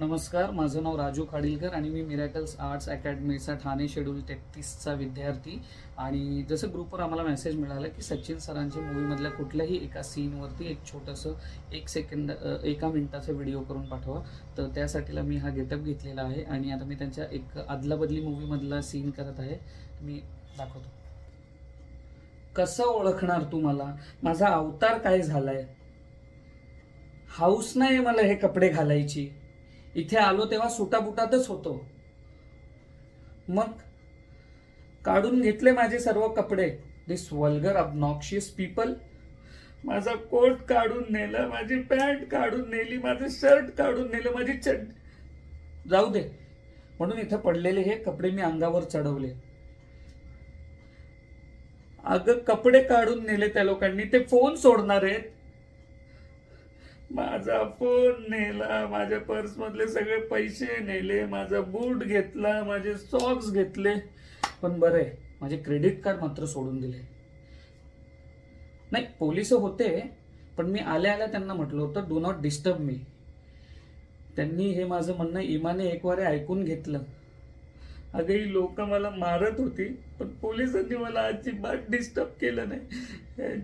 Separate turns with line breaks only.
नमस्कार माझं नाव राजू खाडीलकर आणि मी मिरॅकल्स आर्ट्स अकॅडमीचा ठाणे शेड्यूल तेहतीसचा विद्यार्थी. आणि जसं ग्रुपवर आम्हाला मेसेज मिळाला की सचिन सरांच्या मूवीमधल्या कुठल्याही एका सीनवरती एक छोटंसं एक सेकंड एका मिनटाचा व्हिडिओ करून पाठवा. तर त्यासाठीला मी हा गेटअप घेतलेला आहे आणि आता मी त्यांच्या एक अदलाबदली मूवीमधला सीन करत आहे. मी दाखवतो. कसं ओळखणार तू मला? माझा अवतार काय झालाय? हाऊस नाही मला हे कपडे घालायची. इथे आलो तेव्हा सुटाबुटातच होतो. मग काढून घेतले माझे सर्व कपडे. दिस वल्गर अबनॉक्शियस पीपल माझा कोट काढून नेलं माझी पॅन्ट काढून नेली माझं शर्ट काढून नेलं माझी चड जाऊ दे. म्हणून इथं पडलेले हे कपडे मी अंगावर चढवले. अगं कपडे काढून नेले त्या लोकांनी. ते फोन सोडणार आहेत. माझा फोन नेला माझ्या पर्स मधले सगळे पैसे नेले माझा बूट घेतला माझे सॉक्स घेतले. पण बरे माझे क्रेडिट कार्ड मात्र सोडून दिले. नाही पोलीस होते पण मी आल्या आल्या त्यांना म्हटलं होतं डू नॉट डिस्टर्ब मी त्यांनी हे माझं म्हणणं इमाने एकवारे ऐकून घेतलं. अगं ही लोक मला मारत होती पण पोलिसांनी मला अजिबात डिस्टर्ब केलं नाही.